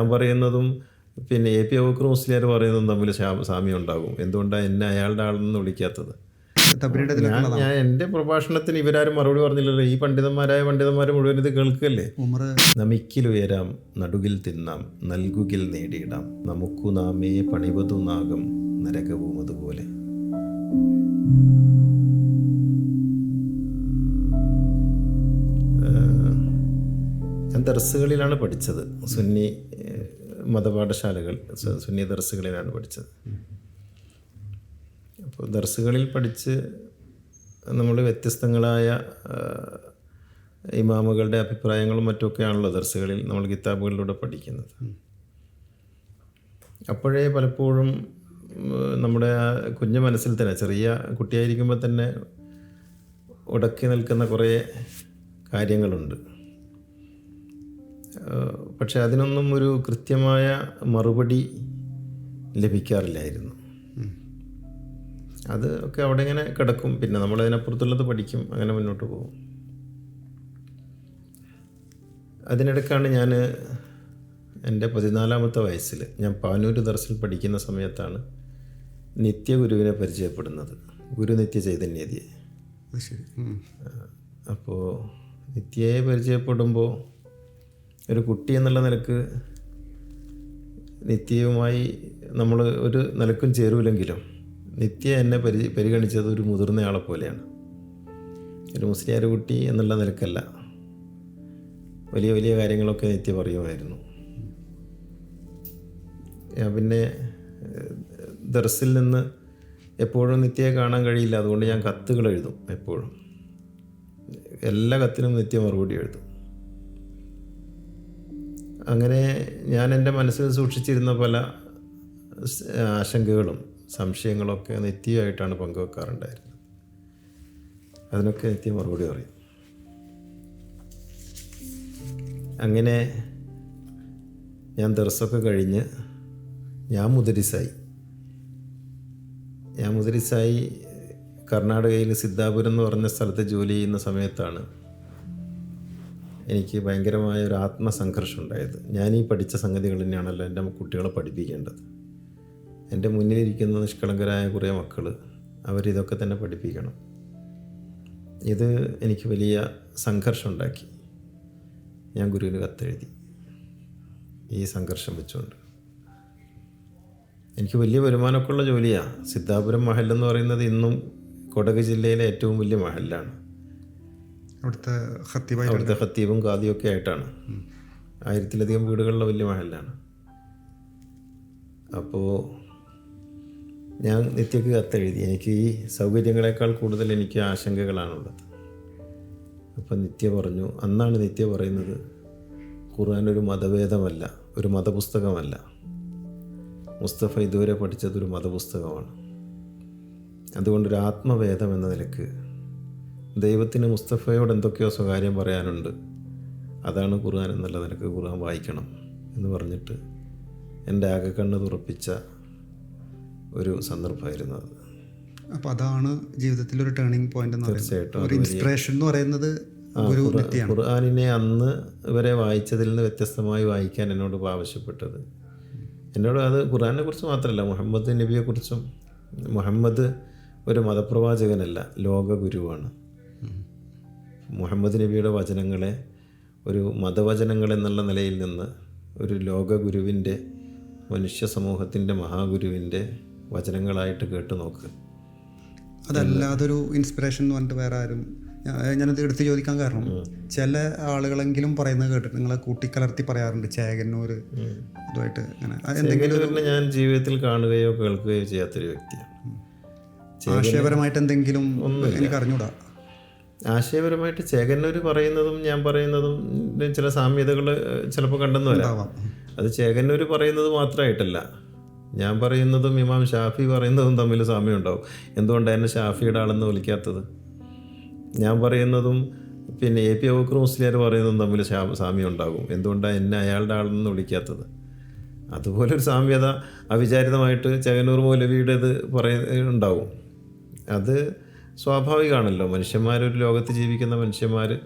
ഞാൻ പറയുന്നതും പിന്നെ എ പി അബൂക്കർ മുസ്ലിയാർ പറയുന്നതും തമ്മിൽ സാമ്യം ഉണ്ടാകും. എന്തുകൊണ്ടാണ് എന്നെ അയാളുടെ ആളെന്ന് വിളിക്കാത്തത്? ഞാൻ എന്റെ എന്റെ പ്രഭാഷണത്തിന് ഇവരാരും മറുപടി പറഞ്ഞില്ലല്ലോ. ഈ പണ്ഡിതന്മാരായ പണ്ഡിതന്മാർ മുഴുവൻ ഇത് കേൾക്കല്ലേ നമിക്കിൽ നമിക്കിലുയരാം നടുകിൽ തിന്നാം നൽകുകിൽ നേടിയിടാം. നമുക്കു നാമേ പണിവതു നാഗം നരകവും അതുപോലെ. ദർസുകളിലാണ് പഠിച്ചത്. സുന്നി മതപാഠശാലകൾ സുന്നി ദർസുകളിലാണ് പഠിച്ചത്. അപ്പോൾ ദർസുകളിൽ പഠിച്ച് നമ്മൾ വ്യത്യസ്തങ്ങളായ ഇമാമുകളുടെ അഭിപ്രായങ്ങളും മറ്റുമൊക്കെയാണല്ലോ ദർസുകളിൽ നമ്മൾ കിതാബുകളിലൂടെ പഠിക്കുന്നത്. അപ്പോഴേ പലപ്പോഴും നമ്മുടെ ആ കുഞ്ഞു മനസ്സിൽ തന്നെ ചെറിയ കുട്ടിയായിരിക്കുമ്പോൾ തന്നെ ഉടക്കി നിൽക്കുന്ന കുറേ കാര്യങ്ങളുണ്ട്. പക്ഷെ അതിനൊന്നും ഒരു കൃത്യമായ മറുപടി ലഭിക്കാറില്ലായിരുന്നു. അത് ഒക്കെ അവിടെ ഇങ്ങനെ കിടക്കും. പിന്നെ നമ്മൾ അതിനപ്പുറത്തുള്ളത് പഠിക്കും. അങ്ങനെ മുന്നോട്ട് പോകും. അതിനിടക്കാണ് ഞാൻ എന്റെ പതിനാലാമത്തെ വയസ്സിൽ ഞാൻ പാനൂര് ദർശൻ പഠിക്കുന്ന സമയത്താണ് നിത്യഗുരുവിനെ പരിചയപ്പെടുന്നത്. ഗുരു നിത്യ ചൈതന്യതിയെ. അപ്പോൾ നിത്യയെ പരിചയപ്പെടുമ്പോൾ ഒരു കുട്ടി എന്നുള്ള നിലയ്ക്ക് നിത്യവുമായി നമ്മൾ ഒരു നിലക്കും ചേരൂലെങ്കിലും നിത്യ എന്നെ പരി പരിഗണിച്ചത് ഒരു മുതിർന്നയാളെ പോലെയാണ്. ഒരു മുസ്ലിയാർ കുട്ടി എന്നുള്ള നിലക്കല്ല. വലിയ വലിയ കാര്യങ്ങളൊക്കെ നിത്യ പറയുമായിരുന്നു. പിന്നെ ദർസിൽ നിന്ന് എപ്പോഴും നിത്യയെ കാണാൻ കഴിയില്ല. അതുകൊണ്ട് ഞാൻ കത്തുകൾ എഴുതും എപ്പോഴും. എല്ലാ കത്തിനും നിത്യ മറുപടി എഴുതും. അങ്ങനെ ഞാൻ എന്റെ മനസ്സിൽ സൂക്ഷിച്ചിരുന്ന പല ആശങ്കകളും സംശയങ്ങളൊക്കെ നിത്യമായിട്ടാണ് പങ്കുവെക്കാറുണ്ടായിരുന്നത്. അതിനൊക്കെ നിത്യം മറുപടി പറയും. അങ്ങനെ ഞാൻ ദർസൊക്കെ കഴിഞ്ഞ് ഞാൻ മുദരിസായി. ഞാൻ മുദരിസായി കർണാടകയിൽ സിദ്ധാപുരം എന്ന് പറഞ്ഞ സ്ഥലത്ത് ജോലി ചെയ്യുന്ന സമയത്താണ് എനിക്ക് ഭയങ്കരമായ ഒരു ആത്മസംഘർഷം ഉണ്ടായത് ഞാൻ ഈ പഠിച്ച സംഗതികൾ തന്നെയാണല്ലോ എന്റെ കുട്ടികളെ പഠിപ്പിക്കേണ്ടത്. എന്റെ മുന്നിലിരിക്കുന്ന നിഷ്കളങ്കരായ കുറേ മക്കൾ അവരിതൊക്കെ തന്നെ പഠിപ്പിക്കണം. ഇത് എനിക്ക് വലിയ സംഘർഷം ഉണ്ടാക്കി ഞാൻ ഗുരുവിന് കത്തെഴുതി. ഈ സംഘർഷം വെച്ചുകൊണ്ട്. എനിക്ക് വലിയ വരുമാനമൊക്കെയുള്ള ജോലിയാണ് സിദ്ധാപുരം മഹൽ എന്ന് പറയുന്നത് ഇന്നും കൊടക് ജില്ലയിലെ ഏറ്റവും വലിയ മഹലാണ്. ഹത്തിബായി അവിടുത്തെ ഖത്തീബും ഖാദിയും ഒക്കെ ആയിട്ടാണ്. ആയിരത്തിലധികം വീടുകളുള്ള വലിയ മഹലാണ് അപ്പോൾ ഞാൻ നിത്യക്ക് കത്തെഴുതി എനിക്ക് ഈ സൗകര്യങ്ങളെക്കാൾ കൂടുതൽ എനിക്ക് ആശങ്കകളാണുള്ളത്. അപ്പം നിത്യ പറഞ്ഞു അന്നാണ് നിത്യ പറയുന്നത് ഖുർആൻ ഒരു മതഭേദമല്ല ഒരു മതപുസ്തകമല്ല. മുസ്തഫ ഇതുവരെ പഠിച്ചത് ഒരു മതപുസ്തകമാണ്. അതുകൊണ്ടൊരു ആത്മവേദം എന്ന നിലയ്ക്ക് ദൈവത്തിന് മുസ്തഫയോട് എന്തൊക്കെയോ സ്വകാര്യം പറയാനുണ്ട്. അതാണ് ഖുർആൻ എന്നല്ല നിനക്ക് ഖുർആൻ വായിക്കണം എന്ന് പറഞ്ഞിട്ട് എന്റെ ആകെ കണ്ണ് തുറപ്പിച്ച ഒരു സന്ദർഭമായിരുന്നു അത്. അപ്പോൾ അതാണ് ജീവിതത്തിൽ ഒരു ടേണിംഗ് പോയിന്റ് എന്ന് തീർച്ചയായിട്ടും ഒരു ഇൻസ്പിറേഷൻ എന്ന് പറയുന്നത് ഖുർആാനിനെ അന്ന് വരെ വായിച്ചതിൽ നിന്ന് വ്യത്യസ്തമായി വായിക്കാൻ എന്നോട് ആവശ്യപ്പെട്ടത്. എന്നോട് അത് ഖുർആാനെ കുറിച്ച് മാത്രമല്ല മുഹമ്മദ് നബിയെക്കുറിച്ചും മുഹമ്മദ് ഒരു മതപ്രവാചകനല്ല ലോക ഗുരുവാണ് മുഹമ്മദ് നബിയുടെ വചനങ്ങളെ ഒരു മതവചനങ്ങൾ എന്നുള്ള നിലയിൽ നിന്ന് ഒരു ലോകഗുരുവിന്റെ മനുഷ്യ സമൂഹത്തിന്റെ മഹാഗുരുവിന്റെ വചനങ്ങളായിട്ട് കേട്ടു നോക്ക്. അതല്ലാതൊരു ഇൻസ്പിറേഷൻ എന്ന് പറഞ്ഞിട്ട് വേറെ ആരും ഞാനത് എടുത്ത് ചോദിക്കാൻ കാരണം ചില ആളുകളെങ്കിലും പറയുന്നത് കേട്ടിട്ട് നിങ്ങളെ കൂട്ടിക്കലർത്തി പറയാറുണ്ട് ചേകന്നൂർ ഇതുമായിട്ട് അങ്ങനെ എന്തെങ്കിലും ഞാൻ ജീവിതത്തിൽ കാണുകയോ കേൾക്കുകയോ ചെയ്യാത്തൊരു വ്യക്തിയാണ്. ആശയപരമായിട്ട് എന്തെങ്കിലും എനിക്ക് അറിഞ്ഞൂടാ ആശയപരമായിട്ട് ചേകന്നൂർ പറയുന്നതും ഞാൻ പറയുന്നതും ചില സാമ്യതകൾ ചിലപ്പോൾ കണ്ടെന്നു വരാം. അത് ചേകന്നൂർ പറയുന്നത് മാത്രമായിട്ടല്ല. ഞാൻ പറയുന്നതും ഇമാം ഷാഫി പറയുന്നതും തമ്മിൽ സാമ്യം ഉണ്ടാവും എന്തുകൊണ്ടാണ് എന്നെ ഷാഫിയുടെ ആളെന്ന് വിളിക്കാത്തത്? ഞാൻ പറയുന്നതും പിന്നെ എ പി അബൂക്കർ മുസ്ലിയാർ പറയുന്നതും തമ്മിൽ സാമ്യം ഉണ്ടാകും എന്തുകൊണ്ടാണ് എന്നെ അയാളുടെ ആളെന്ന് വിളിക്കാത്തത്? അതുപോലെ ഒരു സാമ്യത അവിചാരിതമായിട്ട് ചെകന്നൂർ മൗലവിയുടേത് പറയ ഉണ്ടാവും. അത് സ്വാഭാവികമാണല്ലോ. മനുഷ്യന്മാർ ഒരു ലോകത്ത് ജീവിക്കുന്ന മനുഷ്യന്മാർ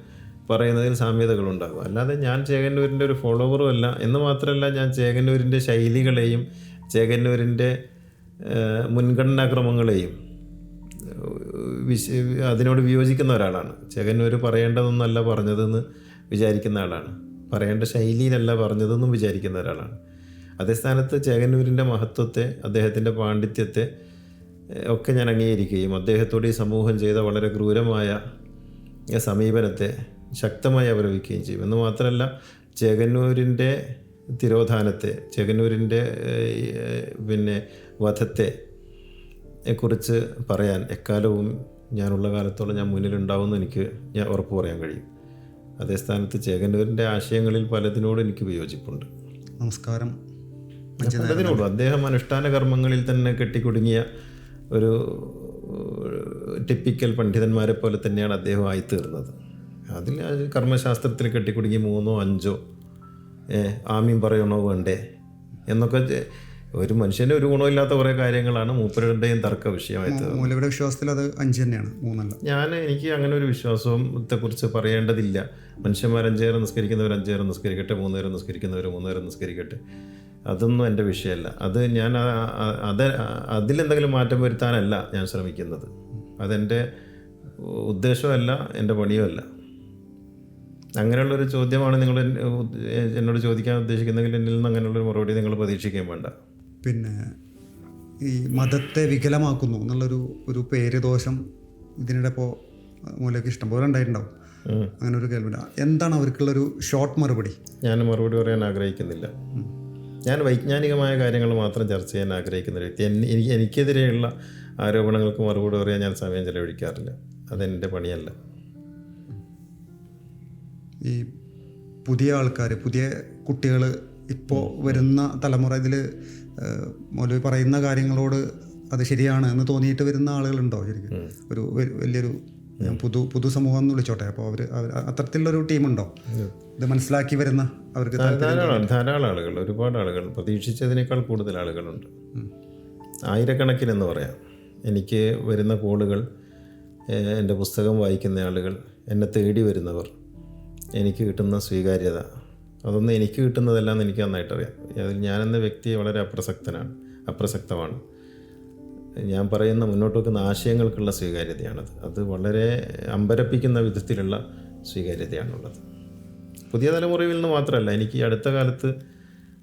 പറയുന്നതിൽ സാമ്യതകളുണ്ടാകും. അല്ലാതെ ഞാൻ ചേകന്നൂരിന്റെ ഒരു ഫോളോവറും അല്ല. എന്ന് മാത്രമല്ല ഞാൻ ചേകന്നൂരിന്റെ ശൈലികളെയും ചേകന്നൂരിന്റെ മുൻഗണനാക്രമങ്ങളെയും വിശ അതിനോട് വിയോജിക്കുന്ന ഒരാളാണ്. ചേകന്നൂർ പറയേണ്ടതൊന്നല്ല പറഞ്ഞതെന്ന് വിചാരിക്കുന്ന ആളാണ്. പറയേണ്ട ശൈലിയിലല്ല പറഞ്ഞതെന്നും വിചാരിക്കുന്ന ഒരാളാണ്. അതേ സ്ഥാനത്ത് ചേകന്നൂരിന്റെ മഹത്വത്തെ അദ്ദേഹത്തിന്റെ പാണ്ഡിത്യത്തെ ഒക്കെ ഞാൻ അംഗീകരിക്കുകയും അദ്ദേഹത്തോട് ഈ സമൂഹം ചെയ്ത വളരെ ക്രൂരമായ സമീപനത്തെ ശക്തമായി അപലപിക്കുകയും ചെയ്യും. എന്ന് മാത്രമല്ല ചേകന്നൂരിന്റെ തിരോധാനത്തെ ചേകന്നൂരിന്റെ പിന്നെ വധത്തെ കുറിച്ച് പറയാൻ എക്കാലവും ഞാനുള്ള കാലത്തോളം ഞാൻ മുന്നിലുണ്ടാവുമെന്ന് എനിക്ക് ഞാൻ ഉറപ്പ് പറയാൻ കഴിയും. അതേ സ്ഥാനത്ത് ചേകന്നൂരിന്റെ ആശയങ്ങളിൽ പലതിനോട് എനിക്ക് വിയോജിപ്പുണ്ട്. നമസ്കാരം. പലതിനോടും. അദ്ദേഹം അനുഷ്ഠാന കർമ്മങ്ങളിൽ തന്നെ കെട്ടിക്കുടുങ്ങിയ ഒരു ടിപ്പിക്കൽ പണ്ഡിതന്മാരെ പോലെ തന്നെയാണ് അദ്ദേഹം ആയിത്തീർന്നത്. അതിൽ കർമ്മശാസ്ത്രത്തിൽ കെട്ടിക്കുടുങ്ങി മൂന്നോ അഞ്ചോ ആമീൻ പറയണോ വേണ്ടേ? എന്നൊക്കെ ഒരു മനുഷ്യന്റെ ഒരു ഗുണമില്ലാത്ത കുറേ കാര്യങ്ങളാണ് മൂപ്പരുടെയും തർക്ക വിഷയമായിട്ട് മൂലയുടെ വിശ്വാസത്തിൽ അത് അഞ്ച് തന്നെയാണ് മൂന്നല്ല. ഞാൻ എനിക്ക് അങ്ങനെ ഒരു വിശ്വാസത്തെക്കുറിച്ച് പറയേണ്ടതില്ല. മനുഷ്യന്മാർ അഞ്ചേരം നിസ്കരിക്കുന്നവർ അഞ്ചേരം നിസ്കരിക്കട്ടെ മൂന്നേരം നിസ്കരിക്കുന്നവർ മൂന്നേരം നിസ്കരിക്കട്ടെ. അതൊന്നും എന്റെ വിഷയമല്ല. അത് ഞാൻ അത് അതിലെന്തെങ്കിലും മാറ്റം വരുത്താനല്ല ഞാൻ ശ്രമിക്കുന്നത്. അതെന്റെ ഉദ്ദേശമല്ല എന്റെ പണിയുമല്ല. അങ്ങനെയുള്ളൊരു ചോദ്യമാണ് നിങ്ങൾ എന്നോട് ചോദിക്കാൻ ഉദ്ദേശിക്കുന്നെങ്കിൽ എന്നിൽ നിന്ന് അങ്ങനെയുള്ളൊരു മറുപടി നിങ്ങൾ പ്രതീക്ഷിക്കുകയും വേണ്ട. പിന്നെ ഈ മതത്തെ വികലമാക്കുന്നു എന്നുള്ളൊരു ഒരു പേര് ദോഷം ഇതിനിടെ ഇപ്പോൾ മൂലയ്ക്ക് ഇഷ്ടം പോലെ ഉണ്ടായിട്ടുണ്ടാവും. അങ്ങനെ ഒരു കേൾവില്ല എന്താണ് അവർക്കുള്ളൊരു ഷോർട്ട് മറുപടി? ഞാൻ മറുപടി പറയാൻ ആഗ്രഹിക്കുന്നില്ല. ഞാൻ വൈജ്ഞാനികമായ കാര്യങ്ങൾ മാത്രം ചർച്ച ചെയ്യാൻ ആഗ്രഹിക്കുന്ന ഒരു വ്യക്തി. എനിക്ക് എനിക്കെതിരെയുള്ള ആരോപണങ്ങൾക്ക് മറുപടി പറയാൻ ഞാൻ സമയം ചെലവഴിക്കാറില്ല. അതെന്റെ പണിയല്ല. ഈ പുതിയ ആൾക്കാർ പുതിയ കുട്ടികൾ ഇപ്പോൾ വരുന്ന തലമുറ ഇതിൽ മൗലവി പറയുന്ന കാര്യങ്ങളോട് അത് ശരിയാണ് എന്ന് തോന്നിയിട്ട് വരുന്ന ആളുകളുണ്ടോ ശരിക്കും? ഒരു വലിയൊരു ഞാൻ പുതു പുതുസമൂഹം എന്ന് വിളിച്ചോട്ടെ. അപ്പോൾ അവർ അത്തരത്തിലുള്ളൊരു ടീമുണ്ടോ? ഇത് മനസ്സിലാക്കി വരുന്ന അവർക്ക് ധാരാളം ധാരാളം ആളുകൾ ഒരുപാട് ആളുകൾ. പ്രതീക്ഷിച്ചതിനേക്കാൾ കൂടുതൽ ആളുകളുണ്ട്. ആയിരക്കണക്കിന് എന്ന് പറയാം. എനിക്ക് വരുന്ന കോളുകൾ എന്റെ പുസ്തകം വായിക്കുന്ന ആളുകൾ എന്നെ തേടി വരുന്നവർ എനിക്ക് കിട്ടുന്ന സ്വീകാര്യത. അതൊന്നും എനിക്ക് കിട്ടുന്നതല്ല എനിക്ക് നന്നായിട്ടറിയാം. അതിൽ ഞാനെന്ന വ്യക്തി വളരെ അപ്രസക്തനാണ് അപ്രസക്തമാണ്. ഞാൻ പറയുന്ന മുന്നോട്ട് വെക്കുന്ന ആശയങ്ങൾക്കുള്ള സ്വീകാര്യതയാണത്. അത് വളരെ അമ്പരപ്പിക്കുന്ന വിധത്തിലുള്ള സ്വീകാര്യതയാണുള്ളത്. പുതിയ തലമുറയിൽ നിന്ന് മാത്രമല്ല എനിക്ക് അടുത്ത കാലത്ത്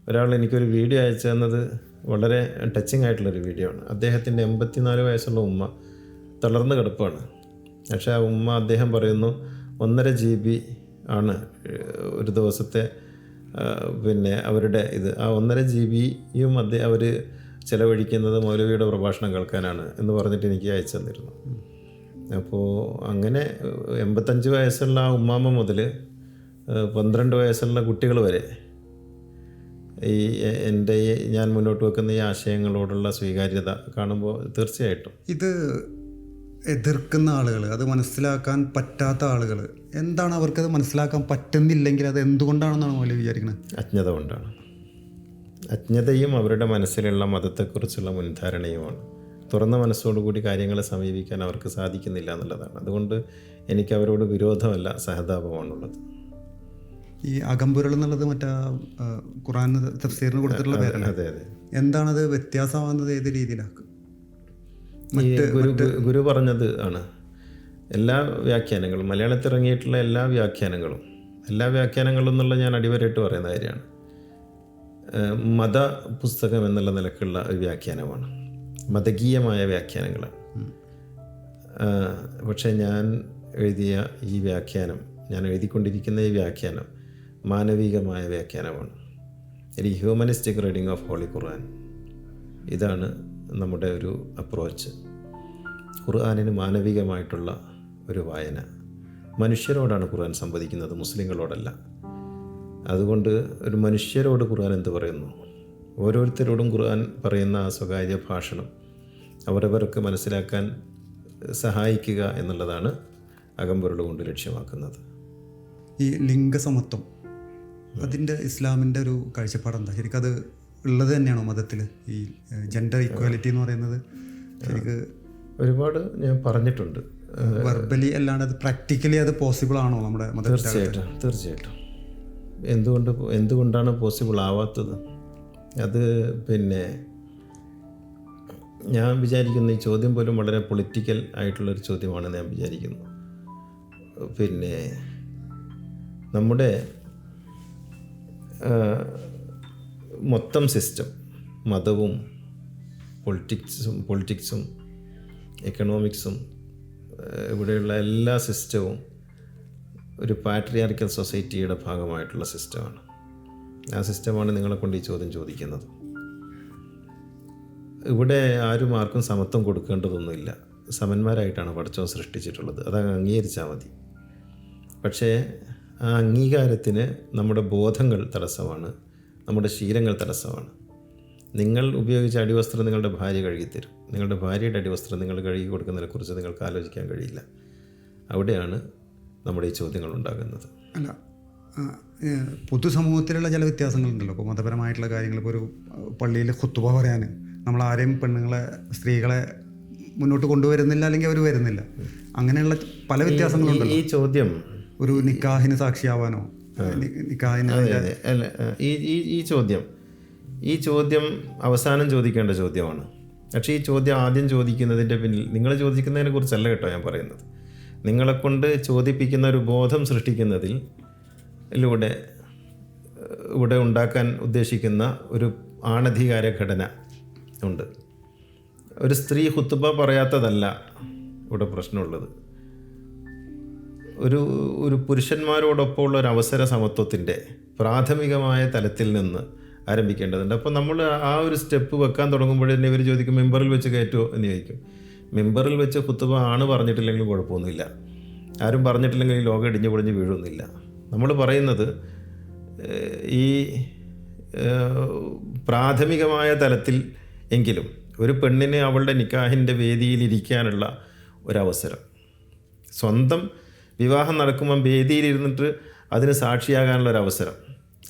ഒരാൾ എനിക്കൊരു വീഡിയോ അയച്ചു തന്നത് വളരെ ടച്ചിങ് ആയിട്ടുള്ളൊരു വീഡിയോ ആണ്. അദ്ദേഹത്തിന്റെ എൺപത്തിനാല് വയസ്സുള്ള ഉമ്മ തളർന്ന് കിടപ്പാണ്. പക്ഷേ ആ ഉമ്മ അദ്ദേഹം പറയുന്നു ഒന്നര ജി ബി ആണ് ഒരു ദിവസത്തെ പിന്നെ അവരുടെ ഇത്. ആ ഒന്നര ജി ബിയും അദ്ദേഹം അവർ ചിലവഴിക്കുന്നത് മൗലവിയുടെ പ്രഭാഷണം കേൾക്കാനാണ് എന്ന് പറഞ്ഞിട്ട് എനിക്ക് അയച്ചു തന്നിരുന്നു. അപ്പോൾ അങ്ങനെ എൺപത്തഞ്ച് വയസ്സുള്ള ആ ഉമ്മാമ്മ മുതൽ പന്ത്രണ്ട് വയസ്സുള്ള കുട്ടികൾ വരെ ഈ എന്റെ ഈ ഞാൻ മുന്നോട്ട് വെക്കുന്ന ഈ ആശയങ്ങളോടുള്ള സ്വീകാര്യത കാണുമ്പോൾ തീർച്ചയായിട്ടും. ഇത് എതിർക്കുന്ന ആളുകൾ അത് മനസ്സിലാക്കാൻ പറ്റാത്ത ആളുകൾ എന്താണ് അവർക്കത് മനസ്സിലാക്കാൻ പറ്റുന്നില്ലെങ്കിൽ അത് എന്തുകൊണ്ടാണെന്നാണ് മൗലവി വിചാരിക്കുന്നത് അജ്ഞത കൊണ്ടാണ്. അജ്ഞതയും അവരുടെ മനസ്സിലുള്ള മതത്തെക്കുറിച്ചുള്ള മുൻധാരണയുമാണ്. തുറന്ന മനസ്സോടുകൂടി കാര്യങ്ങളെ സമീപിക്കാൻ അവർക്ക് സാധിക്കുന്നില്ല എന്നുള്ളതാണ്. അതുകൊണ്ട് എനിക്ക് അവരോട് വിരോധമല്ല സഹതാപമാണുള്ളത്. ഈ അകമ്പുരൾ എന്നുള്ളത് മറ്റേ ഖുറാൻ തഫ്സീറിന് കൊടുത്തിട്ടുള്ള പേരാണ്. അതെ അതെ. എന്താണത്? വ്യത്യാസമാകുന്നത് ഏത് രീതിയിലാക്കും? ഗുരു ഗുരു പറഞ്ഞത് ആണ്. എല്ലാ വ്യാഖ്യാനങ്ങളും മലയാളത്തിൽ ഇറങ്ങിയിട്ടുള്ള എല്ലാ വ്യാഖ്യാനങ്ങളും എല്ലാ വ്യാഖ്യാനങ്ങളും എന്നുള്ള ഞാൻ അടിവരായിട്ട് പറയുന്ന കാര്യമാണ്. മത പുസ്തകം എന്നുള്ള നിലക്കുള്ള ഒരു വ്യാഖ്യാനമാണ്. മതകീയമായ വ്യാഖ്യാനങ്ങളാണ് പക്ഷേ ഞാൻ എഴുതിയ ഈ വ്യാഖ്യാനം ഞാൻ എഴുതിക്കൊണ്ടിരിക്കുന്ന ഈ വ്യാഖ്യാനം മാനവികമായ വ്യാഖ്യാനമാണ്. ഒരു humanistic reading of holy Quran ഇതാണ് നമ്മുടെ ഒരു അപ്രോച്ച് ഖുർആാനിന് മാനവികമായിട്ടുള്ള ഒരു വായന. മനുഷ്യരോടാണ് ഖുർആൻ സംവദിക്കുന്നത് മുസ്ലിങ്ങളോടല്ല. അതുകൊണ്ട് ഒരു മനുഷ്യരോട് ഖുർആൻ എന്ത് പറയുന്നു? ഓരോരുത്തരോടും ഖുർആൻ പറയുന്ന ആ സ്വകാര്യ ഭാഷണം അവരവർക്ക് മനസ്സിലാക്കാൻ സഹായിക്കുക എന്നുള്ളതാണ് അകമ്പൊരുൾ കൊണ്ട് ലക്ഷ്യമാക്കുന്നത്. ഈ ലിംഗസമത്വം അതിന്റെ ഇസ്ലാമിന്റെ ഒരു കാഴ്ചപ്പാട് എന്താ ശരിക്കും അത് ഉള്ളത് തന്നെയാണോ മതത്തിൽ ഈ ജെൻഡർ ഈക്വാലിറ്റി എന്ന് പറയുന്നത് ശരിക്ക് ഒരുപാട് ഞാൻ പറഞ്ഞിട്ടുണ്ട്. വെർബലി അല്ലാണ്ട് അത് പ്രാക്ടിക്കലി അത് പോസിബിൾ ആണോ നമ്മുടെ തീർച്ചയായിട്ടും തീർച്ചയായിട്ടും. എന്തുകൊണ്ട് എന്തുകൊണ്ടാണ് പോസിബിൾ ആവാത്തത്? അത് പിന്നെ ഞാൻ വിചാരിക്കുന്ന ഈ ചോദ്യം പോലും വളരെ പൊളിറ്റിക്കൽ ആയിട്ടുള്ളൊരു ചോദ്യമാണെന്ന് ഞാൻ വിചാരിക്കുന്നു. പിന്നെ നമ്മുടെ മൊത്തം സിസ്റ്റം മതവും പൊളിറ്റിക്സും പൊളിറ്റിക്സും എക്കണോമിക്സും ഇവിടെയുള്ള എല്ലാ സിസ്റ്റവും ഒരു പാട്രിയാർക്കൽ സൊസൈറ്റിയുടെ ഭാഗമായിട്ടുള്ള സിസ്റ്റമാണ്. ആ സിസ്റ്റമാണ് നിങ്ങളെ കൊണ്ട് ഈ ചോദ്യം ചോദിക്കുന്നത്. ഇവിടെ ആരും ആർക്കും സമത്വം കൊടുക്കേണ്ടതൊന്നുമില്ല. സമന്മാരായിട്ടാണ് പഠിച്ചവൻ സൃഷ്ടിച്ചിട്ടുള്ളത്. അത് അംഗീകരിച്ചാൽ മതി. പക്ഷേ ആ അംഗീകാരത്തിന് നമ്മുടെ ബോധങ്ങൾ തടസ്സമാണ്. നമ്മുടെ ശീലങ്ങൾ തടസ്സമാണ്. നിങ്ങൾ ഉപയോഗിച്ച അടിവസ്ത്രം നിങ്ങളുടെ ഭാര്യ കഴുകിത്തരും. നിങ്ങളുടെ ഭാര്യയുടെ അടിവസ്ത്രം നിങ്ങൾ കഴുകി കൊടുക്കുന്നതിനെക്കുറിച്ച് നിങ്ങൾക്ക് ആലോചിക്കാൻ കഴിയില്ല. അവിടെയാണ് നമ്മുടെ ഈ ചോദ്യങ്ങൾ ഉണ്ടാകുന്നത് അല്ല പൊതുസമൂഹത്തിലുള്ള ചില വ്യത്യാസങ്ങളുണ്ടല്ലോ. ഇപ്പോൾ മതപരമായിട്ടുള്ള കാര്യങ്ങൾ ഇപ്പോൾ ഒരു പള്ളിയിൽ കുത്തുവ പറയാൻ നമ്മൾ ആരെയും പെണ്ണുങ്ങളെ സ്ത്രീകളെ മുന്നോട്ട് കൊണ്ടുവരുന്നില്ല അല്ലെങ്കിൽ അവർ വരുന്നില്ല. അങ്ങനെയുള്ള പല വ്യത്യാസങ്ങളുണ്ടല്ലോ. ഈ ചോദ്യം ഒരു നിക്കാഹിന് സാക്ഷിയാവാനോ നിക്കാഹിന് ഈ ഈ ചോദ്യം ഈ ചോദ്യം അവസാനം ചോദിക്കേണ്ട ചോദ്യമാണ്. പക്ഷേ ഈ ചോദ്യം ആദ്യം ചോദിക്കുന്നതിന്റെ പിന്നിൽ നിങ്ങൾ ചോദിക്കുന്നതിനെ കുറിച്ചല്ല കേട്ടോ ഞാൻ പറയുന്നത്. നിങ്ങളെക്കൊണ്ട് ചോദിപ്പിക്കുന്ന ഒരു ബോധം സൃഷ്ടിക്കുന്നതിൽ ലൂടെ ഇവിടെ ഉണ്ടാക്കാൻ ഉദ്ദേശിക്കുന്ന ഒരു ആണധികാര ഘടന ഉണ്ട്. ഒരു സ്ത്രീ ഹുത്തുബ പറയാത്തതല്ല ഇവിടെ പ്രശ്നമുള്ളത്. ഒരു ഒരു പുരുഷന്മാരോടൊപ്പമുള്ള ഒരു അവസര സമത്വത്തിന്റെ പ്രാഥമികമായ തലത്തിൽ നിന്ന് ആരംഭിക്കേണ്ടതുണ്ട്. അപ്പോൾ നമ്മൾ ആ ഒരു സ്റ്റെപ്പ് വെക്കാൻ തുടങ്ങുമ്പോഴേ ഇവർ ചോദിക്കും മെമ്പറിൽ വെച്ച് കയറ്റുമോ എന്ന് ചോദിക്കും. മെമ്പറിൽ വെച്ച കുത്തുബ ആണ് പറഞ്ഞിട്ടില്ലെങ്കിലും കുഴപ്പമൊന്നുമില്ല. ആരും പറഞ്ഞിട്ടില്ലെങ്കിൽ ഈ ലോകം ഇടിഞ്ഞു പൊളിഞ്ഞ് വീഴൊന്നുമില്ല നമ്മൾ പറയുന്നത് ഈ പ്രാഥമികമായ തലത്തിൽ എങ്കിലും ഒരു പെണ്ണിന് അവളുടെ നിക്കാഹിന്റെ വേദിയിലിരിക്കാനുള്ള ഒരവസരം. സ്വന്തം വിവാഹം നടക്കുമ്പം വേദിയിലിരുന്നിട്ട് അതിന് സാക്ഷിയാകാനുള്ള ഒരു അവസരം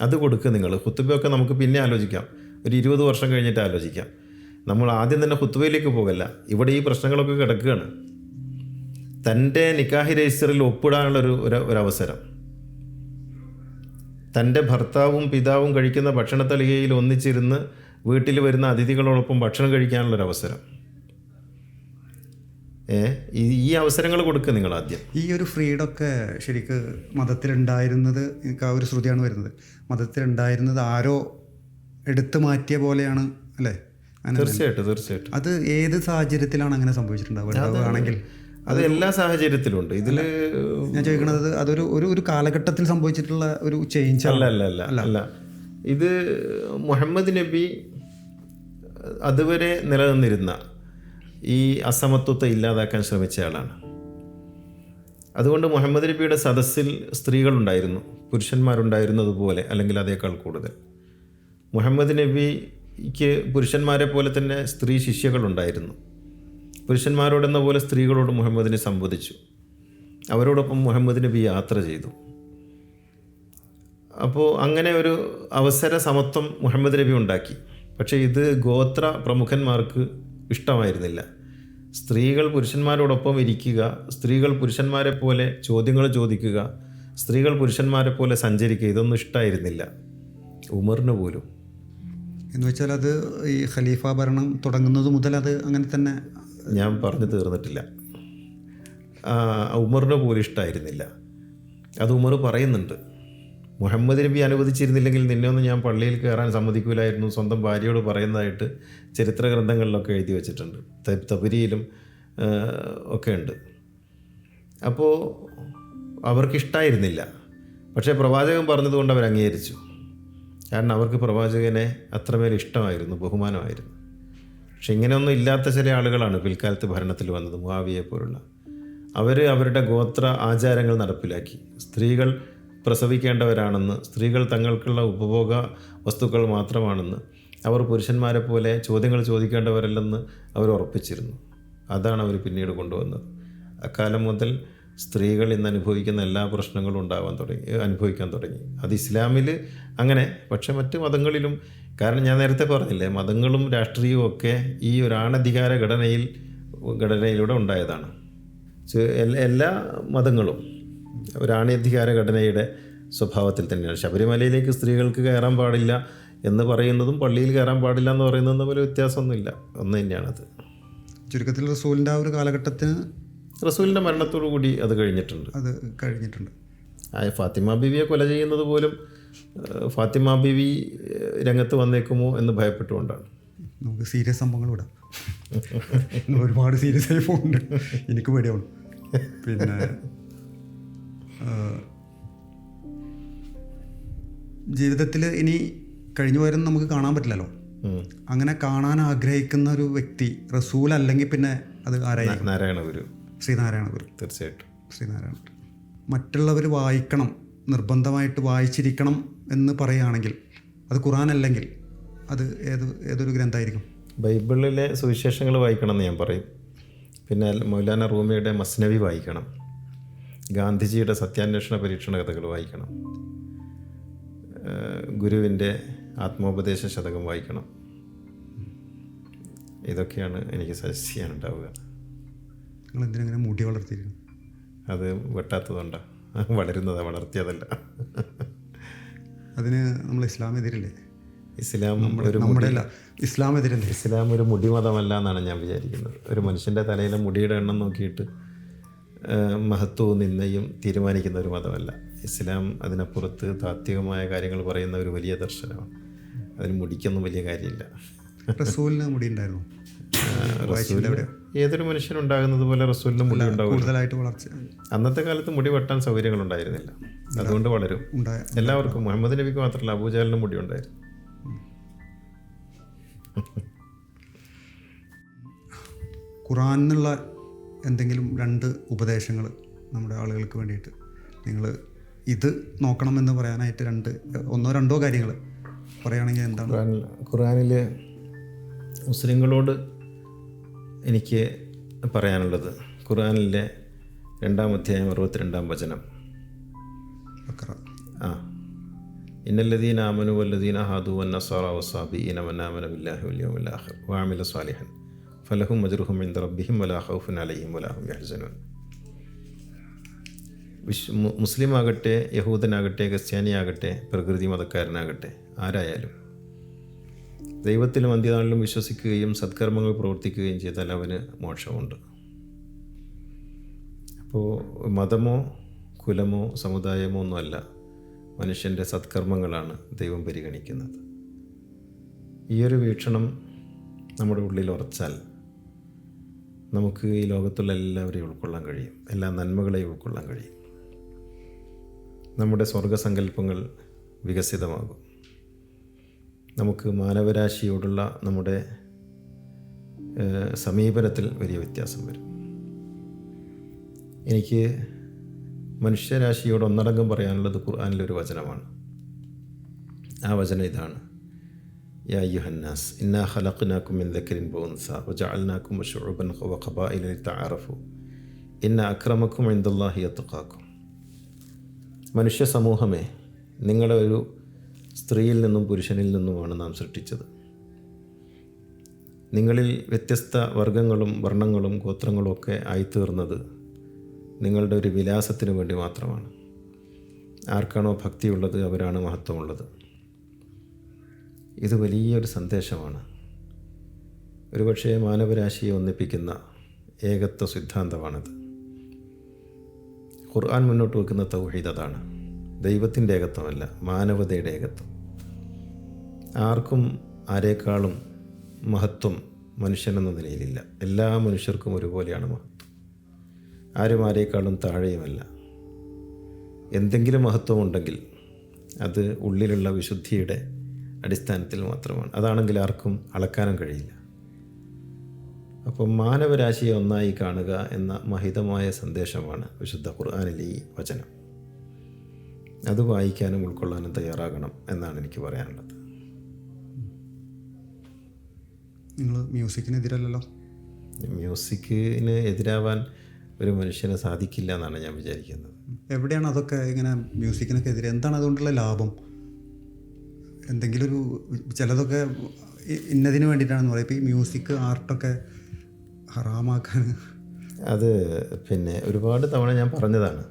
അത് കൊടുക്കുക നിങ്ങൾ കുത്തുബയൊക്കെ നമുക്ക് പിന്നെ ആലോചിക്കാം. ഒരു ഇരുപത് വർഷം കഴിഞ്ഞിട്ട് ആലോചിക്കാം. നമ്മൾ ആദ്യം തന്നെ ഹുത്തുവയിലേക്ക് പോകല്ല. ഇവിടെ ഈ പ്രശ്നങ്ങളൊക്കെ കിടക്കുകയാണ്. തന്റെ നിക്കാഹി രജിസ്റ്ററിൽ ഒപ്പിടാനുള്ളൊരു ഒരു ഒരവസരം തന്റെ ഭർത്താവും പിതാവും കഴിക്കുന്ന ഭക്ഷണത്തളികയിൽ ഒന്നിച്ചിരുന്ന് വീട്ടിൽ വരുന്ന അതിഥികളോടൊപ്പം ഭക്ഷണം കഴിക്കാനുള്ളൊരവസരം ഈ ഈ അവസരങ്ങൾ കൊടുക്കുക നിങ്ങൾ ആദ്യം. ഈ ഒരു ഫ്രീഡൊക്കെ ശരിക്ക് മതത്തിലുണ്ടായിരുന്നത് എനിക്ക് ആ ഒരു ശ്രുതിയാണ് വരുന്നത്. മതത്തിലുണ്ടായിരുന്നത് ആരോ എടുത്തു മാറ്റിയ പോലെയാണ് അല്ലേ? തീർച്ചയായിട്ടും തീർച്ചയായിട്ടും. അത് ഏത് സാഹചര്യത്തിലാണ് അങ്ങനെ സംഭവിച്ചിട്ടുണ്ടാവുക? ആണെങ്കിൽ അത് എല്ലാ സാഹചര്യത്തിലും ഉണ്ട്. ഇതിൽ ഞാൻ ചോദിക്കുന്നത് അതൊരു ഒരു ഒരു കാലഘട്ടത്തിൽ സംഭവിച്ചിട്ടുള്ള ഒരു ചേഞ്ച് അല്ല അല്ല അല്ല അല്ല. ഇത് മുഹമ്മദ് നബി അതുവരെ നിലനിന്നിരുന്ന ഈ അസമത്വത്തെ ഇല്ലാതാക്കാൻ ശ്രമിച്ച ആളാണ്. അതുകൊണ്ട് മുഹമ്മദ് നബിയുടെ സദസ്സിൽ സ്ത്രീകളുണ്ടായിരുന്നു പുരുഷന്മാരുണ്ടായിരുന്നതുപോലെ അല്ലെങ്കിൽ അതേക്കാൾ കൂടുതൽ. മുഹമ്മദ് നബിക്ക് പുരുഷന്മാരെ പോലെ തന്നെ സ്ത്രീ ശിഷ്യകളുണ്ടായിരുന്നു. പുരുഷന്മാരോടെന്ന പോലെ സ്ത്രീകളോട് മുഹമ്മദിനെ സംബോധിച്ചു. അവരോടൊപ്പം മുഹമ്മദ് നബി യാത്ര ചെയ്തു. അപ്പോൾ അങ്ങനെ ഒരു അവസര സമത്വം മുഹമ്മദ് നബി ഉണ്ടാക്കി. പക്ഷേ ഇത് ഗോത്ര പ്രമുഖന്മാർക്ക് ഇഷ്ടമായിരുന്നില്ല. സ്ത്രീകൾ പുരുഷന്മാരോടൊപ്പം ഇരിക്കുക സ്ത്രീകൾ പുരുഷന്മാരെ പോലെ ചോദ്യങ്ങൾ ചോദിക്കുക സ്ത്രീകൾ പുരുഷന്മാരെ പോലെ സഞ്ചരിക്കുക ഇതൊന്നും ഇഷ്ടമായിരുന്നില്ല ഉമറിന് പോലും. എന്ന് വെച്ചാൽ അത് ഈ ഖലീഫ ഭരണം തുടങ്ങുന്നത് മുതൽ അത് അങ്ങനെ തന്നെ ഞാൻ പറഞ്ഞു തീർന്നിട്ടില്ല. ഉമറിനെ പോലും ഇഷ്ടമായിരുന്നില്ല അത് ഉമർ പറയുന്നുണ്ട്. മുഹമ്മദ് നബി അനുവദിച്ചിരുന്നില്ലെങ്കിൽ നിന്നെ ഒന്നും ഞാൻ പള്ളിയിൽ കയറാൻ സമ്മതിക്കൂലായിരുന്നു. സ്വന്തം ഭാര്യയോട് പറയുന്നതായിട്ട് ചരിത്ര ഗ്രന്ഥങ്ങളിലൊക്കെ എഴുതി വെച്ചിട്ടുണ്ട്. തബരിയിലും ഒക്കെ ഉണ്ട്. അപ്പോൾ അവർക്കിഷ്ടമായിരുന്നില്ല പക്ഷേ പ്രവാചകൻ പറഞ്ഞതുകൊണ്ട് അവർ അംഗീകരിച്ചു കാരണം അവർക്ക് പ്രവാചകനെ അത്രമേൽ ഇഷ്ടമായിരുന്നു ബഹുമാനമായിരുന്നു. പക്ഷെ ഇങ്ങനെയൊന്നും ഇല്ലാത്ത ചില ആളുകളാണ് പിൽക്കാലത്ത് ഭരണത്തിൽ വന്നത് മുവാവിയെ പോലുള്ള. അവർ അവരുടെ ഗോത്ര ആചാരങ്ങൾ നടപ്പിലാക്കി. സ്ത്രീകൾ പ്രസവിക്കേണ്ടവരാണെന്ന് സ്ത്രീകൾ തങ്ങൾക്കുള്ള ഉപഭോഗ വസ്തുക്കൾ മാത്രമാണെന്ന് അവർ പുരുഷന്മാരെ പോലെ ചോദ്യങ്ങൾ ചോദിക്കേണ്ടവരല്ലെന്ന് അവർ ഉറപ്പിച്ചിരുന്നു. അതാണ് അവർ പിന്നീട് കൊണ്ടുവന്നത്. അക്കാലം മുതൽ സ്ത്രീകൾ ഇന്ന് അനുഭവിക്കുന്ന എല്ലാ പ്രശ്നങ്ങളും ഉണ്ടാവാൻ തുടങ്ങി അനുഭവിക്കാൻ തുടങ്ങി. അത് ഇസ്ലാമിൽ അങ്ങനെ പക്ഷേ മറ്റ് മതങ്ങളിലും കാരണം ഞാൻ നേരത്തെ പറഞ്ഞില്ലേ മതങ്ങളും രാഷ്ട്രീയവും ഒക്കെ ഈ ഒരു ആണധികാര ഘടനയിൽ ഘടനയിലൂടെ ഉണ്ടായതാണ്. എല്ലാ മതങ്ങളും ഒരു ആണധികാര ഘടനയുടെ സ്വഭാവത്തിൽ തന്നെയാണ്. ശബരിമലയിലേക്ക് സ്ത്രീകൾക്ക് കയറാൻ പാടില്ല എന്ന് പറയുന്നതും പള്ളിയിൽ കയറാൻ പാടില്ല എന്ന് പറയുന്നതും തമ്മിൽ വ്യത്യാസമൊന്നുമില്ല. ഒന്ന് തന്നെയാണത്. ചുരുക്കത്തിൽ റസൂലിന്റെ ആ ഒരു കാലഘട്ടത്തിന് റസൂലിന്റെ മരണത്തോടു കൂടി അത് കഴിഞ്ഞിട്ടുണ്ട്. അത് കഴിഞ്ഞിട്ടുണ്ട്. ആ ഫാത്തിമ ബിവിയെ കൊല ചെയ്യുന്നത് പോലും ഫാത്തിമ ബിവി രംഗത്ത് വന്നേക്കുമോ എന്ന് ഭയപ്പെട്ടുകൊണ്ടാണ്. നമുക്ക് സീരിയസ് സംഭവങ്ങൾ വിടാം. ഒരുപാട് സീരിയസ് ആയി പോകുന്നുണ്ട്. എനിക്ക് പേടിയാവും പിന്നെ ജീവിതത്തിൽ ഇനി കഴിഞ്ഞു പോയാലും നമുക്ക് കാണാൻ പറ്റില്ലല്ലോ. അങ്ങനെ കാണാൻ ആഗ്രഹിക്കുന്ന ഒരു വ്യക്തി റസൂൽ അല്ലെങ്കിൽ പിന്നെ അത് ആരായി നാരായണ ഗുരു. ശ്രീനാരായണ ഗുരു തീർച്ചയായിട്ടും. ശ്രീനാരായണ ഗുരു മറ്റുള്ളവർ വായിക്കണം നിർബന്ധമായിട്ട് വായിച്ചിരിക്കണം എന്ന് പറയുകയാണെങ്കിൽ അത് ഖുറാൻ അല്ലെങ്കിൽ അത് ഏത് ഏതൊരു ഗ്രന്ഥമായിരിക്കും ബൈബിളിലെ സുവിശേഷങ്ങൾ വായിക്കണം എന്ന് ഞാൻ പറയും. പിന്നെ മൗലാന റൂമിയുടെ മസ്നവി വായിക്കണം. ഗാന്ധിജിയുടെ സത്യാന്വേഷണ പരീക്ഷണ കഥകൾ വായിക്കണം. ഗുരുവിന്റെ ആത്മോപദേശ ശതകം വായിക്കണം. ഇതൊക്കെയാണ് എനിക്ക് സജസ്റ്റ് ചെയ്യാനുണ്ടാവുക. നിങ്ങൾ എന്തിനങ്ങനെ മുടി വളർത്തിയിരിക്കുന്നു അത് വെട്ടാത്തതുകൊണ്ടാണ് വളരുന്നത് വളർത്തിയതല്ല. അതിന് നമ്മൾ ഇസ്ലാം എതിരില്ലേ? ഇസ്ലാം ഒരു നമ്മുടെ ഇസ്ലാം എതിരല്ല? ഇസ്ലാം ഒരു മുടി മതമല്ല എന്നാണ് ഞാൻ വിചാരിക്കുന്നത്. ഒരു മനുഷ്യന്റെ തലയിലെ മുടിയുടെ എണ്ണം നോക്കിയിട്ട് മഹത്വവും നിന്നയും തീരുമാനിക്കുന്ന ഒരു മതമല്ല. ഇസ്ലാം അതിനപ്പുറത്ത് താത്വികമായ കാര്യങ്ങൾ പറയുന്ന ഒരു വലിയ ദർശനമാണ്. അതിന് മുടിക്കൊന്നും വലിയ കാര്യമില്ല. റസൂലിന് മുടി ഉണ്ടായിരുന്നു. ഏതൊരു മനുഷ്യനുണ്ടാകുന്നത് പോലെ റസൂലിന് മുടി ഉണ്ടാവും കൂടുതലായിട്ട് വളർച്ച. അന്നത്തെ കാലത്ത് മുടി വെട്ടാൻ സൗകര്യങ്ങൾ ഉണ്ടായിരുന്നില്ല. അതുകൊണ്ട് വളരും. എല്ലാവർക്കും മുഹമ്മദ് നബിക്ക് മാത്രമല്ല അബൂജാലിനും മുടി ഉണ്ടായിരുന്നു. ഖുറാൻ എന്നുള്ള എന്തെങ്കിലും രണ്ട് ഉപദേശങ്ങൾ നമ്മുടെ ആളുകൾക്ക് വേണ്ടിയിട്ട് നിങ്ങൾ ഇത് നോക്കണമെന്ന് പറയാനായിട്ട് രണ്ട് ഒന്നോ രണ്ടോ കാര്യങ്ങൾ പറയുകയാണെങ്കിൽ എന്താണ്? ഖുറാനിൽ മുസ്ലിങ്ങളോട് എനിക്ക് പറയാനുള്ളത് ഖുറാനിലെ രണ്ടാം അധ്യായം അറുപത്തിരണ്ടാം വചനം. ആ. ഇന്നല്ലദീൻ ആമനു വല്ലദീന ഹാദു വന്നസാറ വസാബി ഇനമന്നാമന ബില്ലാഹി വല്യവുമിൽ ആഖിർ വാമില സാലിഹൻ ഫലഹും മജ്റുഹും ഇൻദ റബ്ബിഹിം വലാ ഖൗഫുൻ അലൈഹിം വലാഹും യഹ്സനു വിശ് മുസ്ലിമാകട്ടെ മുസ്ലിം ആകട്ടെ യഹൂദനാകട്ടെ ക്രിസ്ത്യാനിയാകട്ടെ പ്രകൃതി മതക്കാരനാകട്ടെ ആരായാലും ദൈവത്തിലും അന്ത്യനാളിലും വിശ്വസിക്കുകയും സത്കർമ്മങ്ങൾ പ്രവർത്തിക്കുകയും ചെയ്താൽ അവന് മോക്ഷമുണ്ട്. അപ്പോൾ മതമോ കുലമോ സമുദായമോ ഒന്നുമല്ല. മനുഷ്യന്റെ സത്കർമ്മങ്ങളാണ് ദൈവം പരിഗണിക്കുന്നത്. ഈയൊരു വീക്ഷണം നമ്മുടെ ഉള്ളിൽ ഉറച്ചാൽ നമുക്ക് ഈ ലോകത്തുള്ള എല്ലാവരെയും ഉൾക്കൊള്ളാൻ കഴിയും. എല്ലാ നന്മകളെയും ഉൾക്കൊള്ളാൻ കഴിയും. നമ്മുടെ സ്വർഗസങ്കല്പങ്ങൾ വികസിതമാകും. നമുക്ക് മാനവരാശിയോടുള്ള നമ്മുടെ സമീപനത്തിൽ വലിയ വ്യത്യാസം വരും. എനിക്ക് മനുഷ്യരാശിയോട് ഒന്നടങ്കം പറയാനുള്ളത് ഖുർആാനിലൊരു വചനമാണ്. ആ വചനം ഇതാണ്. യാ യുഹന്നാസ് ഇന്നാ ഖലഖ്നാക്കും മിൻ ദക്കരിൻ ബൗൻസ വജഅൽനാക്കും ശുഉബൻ വഖബായില ലിതഅറഫു ഇന്ന അക്രമക്കും ഇൻദല്ലാഹി യത്ഖാക്കും. മനുഷ്യ സമൂഹമേ നിങ്ങളെ ഒരു സ്ത്രീയിൽ നിന്നും പുരുഷനിൽ നിന്നുമാണ് നാം സൃഷ്ടിച്ചത്. നിങ്ങളിൽ വ്യത്യസ്ത വർഗങ്ങളും വർണങ്ങളും ഗോത്രങ്ങളും ഒക്കെ ആയിത്തീർന്നത് നിങ്ങളുടെ ഒരു വിലാസത്തിന് വേണ്ടി മാത്രമാണ്. ആർക്കാണോ ഭക്തിയുള്ളത് അവരാണ് മഹത്വമുള്ളത്. ഇത് വലിയൊരു സന്ദേശമാണ്. ഒരുപക്ഷേ മാനവരാശിയെ ഒന്നിപ്പിക്കുന്ന ഏകത്വ സിദ്ധാന്തമാണത്. ഖുർആൻ മുന്നോട്ട് വെക്കുന്ന തൗഹീദ് അതാണ്. ദൈവത്തിന്റെ ഏകത്വമല്ല മാനവതയുടെ ഏകത്വം. ആർക്കും ആരേക്കാളും മഹത്വം മനുഷ്യനെന്ന നിലയിലില്ല. എല്ലാ മനുഷ്യർക്കും ഒരുപോലെയാണ് മഹത്വം. ആരും ആരേക്കാളും താഴെയുമല്ല. എന്തെങ്കിലും മഹത്വമുണ്ടെങ്കിൽ അത് ഉള്ളിലുള്ള വിശുദ്ധിയുടെ അടിസ്ഥാനത്തിൽ മാത്രമാണ്. അതാണെങ്കിൽ ആർക്കും അളക്കാനും കഴിയില്ല. അപ്പം മാനവരാശിയെ ഒന്നായി കാണുക എന്ന മഹിതമായ സന്ദേശമാണ് വിശുദ്ധ ഖുർആാനിലെ ഈ വചനം. അത് വായിക്കാനും ഉൾക്കൊള്ളാനും തയ്യാറാകണം എന്നാണ് എനിക്ക് പറയാനുള്ളത്. നിങ്ങൾ മ്യൂസിക്കിനെതിരല്ലല്ലോ? മ്യൂസിക്കിന് എതിരാവാൻ ഒരു മനുഷ്യനെ സാധിക്കില്ല എന്നാണ് ഞാൻ വിചാരിക്കുന്നത്. എവിടെയാണ് അതൊക്കെ ഇങ്ങനെ മ്യൂസിക്കിനൊക്കെ എതിരെ? എന്താണ് അതുകൊണ്ടുള്ള ലാഭം? എന്തെങ്കിലും ഒരു ചിലതൊക്കെ ഇന്നതിന് വേണ്ടിയിട്ടാണെന്ന് പറയും. ഇപ്പോൾ ഈ മ്യൂസിക് ആർട്ടൊക്കെ ഹറാമാക്കാൻ അത് പിന്നെ ഒരുപാട് തവണ ഞാൻ പറഞ്ഞതാണ്.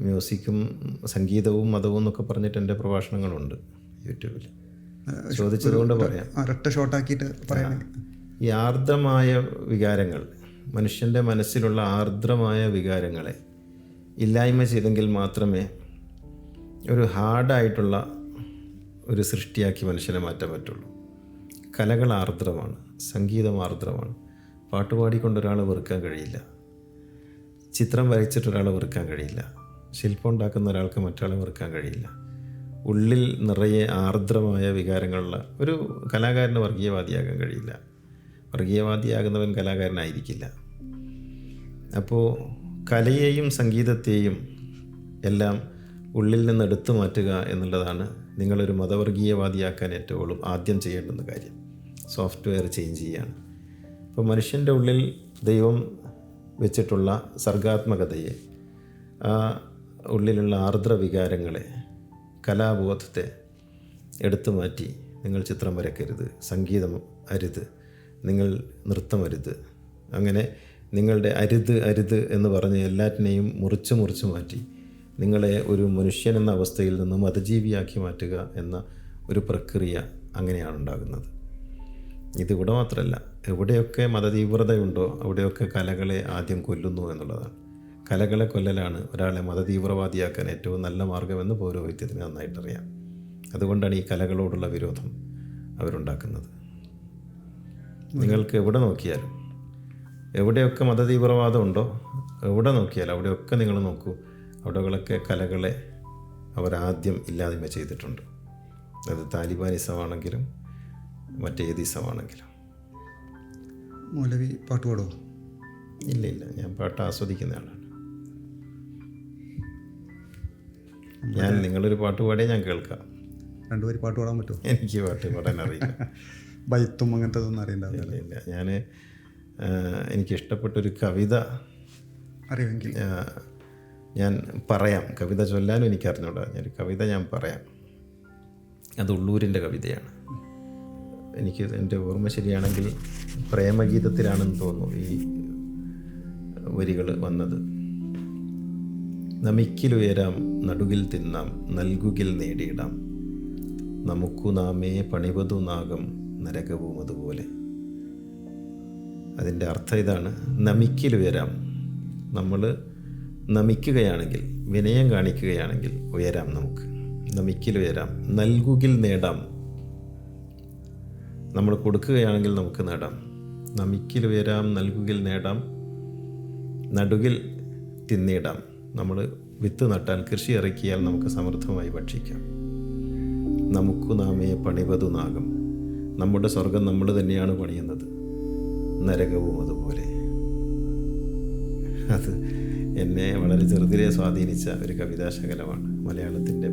മ്യൂസിക്കും സംഗീതവും മതവും എന്നൊക്കെ പറഞ്ഞിട്ട് എന്റെ പ്രഭാഷണങ്ങളുണ്ട് യൂട്യൂബിൽ. ചോദിച്ചതുകൊണ്ട് പറയാം. ഒരൊറ്റ ഷോട്ടാക്കിയിട്ട് പറയാം. ഈ ആർദ്രമായ വികാരങ്ങൾ മനുഷ്യന്റെ മനസ്സിലുള്ള ആർദ്രമായ വികാരങ്ങളെ ഇല്ലായ്മ ചെയ്തെങ്കിൽ മാത്രമേ ഒരു ഹാർഡായിട്ടുള്ള ഒരു സൃഷ്ടിയാക്കി മനുഷ്യനെ മാറ്റാൻ പറ്റുള്ളൂ. കലകൾ ആർദ്രമാണ് സംഗീതം ആർദ്രമാണ്. പാട്ടുപാടിക്കൊണ്ട് ഒരാളെ വെറുക്കാൻ കഴിയില്ല. ചിത്രം വരച്ചിട്ട് ഒരാളെ വെറുക്കാൻ കഴിയില്ല. ശില്പം ഉണ്ടാക്കുന്ന ഒരാൾക്ക് മറ്റാളെ വെറുക്കാൻ കഴിയില്ല. ഉള്ളിൽ നിറയെ ആർദ്രമായ വികാരങ്ങളുള്ള ഒരു കലാകാരന് വർഗീയവാദിയാകാൻ കഴിയില്ല. വർഗീയവാദിയാകുന്നവൻ കലാകാരനായിരിക്കില്ല. അപ്പോൾ കലയെയും സംഗീതത്തെയും എല്ലാം ഉള്ളിൽ നിന്ന് എടുത്തു മാറ്റുക എന്നുള്ളതാണ് നിങ്ങളൊരു മതവർഗീയവാദിയാക്കാൻ ഏറ്റവും ആദ്യം ചെയ്യേണ്ടുന്ന കാര്യം. സോഫ്റ്റ്വെയർ ചേഞ്ച് ചെയ്യുകയാണ് അപ്പോൾ മനുഷ്യന്റെ ഉള്ളിൽ ദൈവം വെച്ചിട്ടുള്ള സർഗാത്മകതയെ ഉള്ളിലുള്ള ആർദ്ര വികാരങ്ങളെ കലാബോധത്തെ എടുത്തു മാറ്റി നിങ്ങൾ ചിത്രം വരയ്ക്കരുത് സംഗീതം അരുത് നിങ്ങൾ നൃത്തം അരുത്. അങ്ങനെ നിങ്ങളുടെ അരുത് അരുത് എന്ന് പറഞ്ഞ് എല്ലാറ്റിനെയും മുറിച്ച് മുറിച്ച് മാറ്റി നിങ്ങളെ ഒരു മനുഷ്യൻ എന്ന അവസ്ഥയിൽ നിന്നും അതിജീവിയാക്കി മാറ്റുക എന്ന ഒരു പ്രക്രിയ അങ്ങനെയാണ് ഉണ്ടാകുന്നത്. ഇതിവിടെ മാത്രമല്ല എവിടെയൊക്കെ മതതീവ്രതയുണ്ടോ അവിടെയൊക്കെ കലകളെ ആദ്യം കൊല്ലുന്നു എന്നുള്ളതാണ്. കലകളെ കൊല്ലലാണ് ഒരാളെ മതതീവ്രവാദിയാക്കാൻ ഏറ്റവും നല്ല മാർഗമെന്ന് പൗരോഹിത്യത്തിന് നന്നായിട്ടറിയാം. അതുകൊണ്ടാണ് ഈ കലകളോടുള്ള വിരോധം അവരുണ്ടാക്കുന്നത്. നിങ്ങൾക്ക് എവിടെ നോക്കിയാലും എവിടെയൊക്കെ മതതീവ്രവാദം ഉണ്ടോ എവിടെ നോക്കിയാലും അവിടെയൊക്കെ നിങ്ങൾ നോക്കൂ അവിടെകളൊക്കെ കലകളെ അവരാദ്യം ഇല്ലായ്മ ചെയ്തിട്ടുണ്ട്. അത് താലിബാനിസമാണെങ്കിലും മറ്റേതിസമാണെങ്കിലും മൗലവി പാട്ട് പാടുമോ ഇല്ല ഇല്ല ഞാൻ പാട്ട് ആസ്വദിക്കുന്ന ഞാൻ നിങ്ങളൊരു പാട്ട് പാടിയാൽ ഞാൻ കേൾക്കാം. രണ്ടുപേര് പാട്ട് പാടാൻ പറ്റുമോ? എനിക്ക് പാട്ട് പാടാൻ അറിയില്ല. ബൈത്തും അങ്ങനത്തെ ഒന്നും അറിയണ്ടാവില്ല ഇല്ല ഞാൻ എനിക്കിഷ്ടപ്പെട്ടൊരു കവിത അറിയുമെങ്കിൽ. ഞാൻ പറയാം. കവിത ചൊല്ലാനും എനിക്ക് അറിഞ്ഞൂടാ ഞാൻ കവിത ഞാൻ പറയാം. അത് ഉള്ളൂരിന്റെ കവിതയാണ്. എനിക്ക് എന്റെ ഓർമ്മ ശരിയാണെങ്കിൽ പ്രേമഗീതത്തിലാണെന്ന് തോന്നുന്നു ഈ വരികൾ വന്നത്. നമിക്കിലുയരാം നടുകിൽ തിന്നാം നൽകുകിൽ നേടിയിടാം. നമുക്കു നാമേ പണിവതു നാഗം നരകവും അതുപോലെ. അതിന്റെ അർത്ഥം ഇതാണ് നമിക്കിലുയരാം. നമ്മൾ നമിക്കുകയാണെങ്കിൽ വിനയം കാണിക്കുകയാണെങ്കിൽ ഉയരാം നമുക്ക്. നമിക്കിലുയരാം നൽകുകിൽ നേടാം. നമ്മൾ കൊടുക്കുകയാണെങ്കിൽ നമുക്ക് നേടാം. നമിക്കിലുയരാം നൽകുകിൽ നേടാം നടുകിൽ തിന്നിടാം. നമ്മൾ വിത്ത് നട്ടാൽ കൃഷി ഇറക്കിയാൽ നമുക്ക് സമൃദ്ധമായി ഭക്ഷിക്കാം. നമുക്കു നാമേ പണിവതു നാഗം നമ്മുടെ സ്വർഗം നമ്മൾ തന്നെയാണ് പണിയുന്നത്. നരകവും അതുപോലെ. അത് എന്നെ വളരെ ചെറുതിലെ സ്വാധീനിച്ച ഒരു കവിതാശകലമാണ്. മലയാളത്തിന്റെ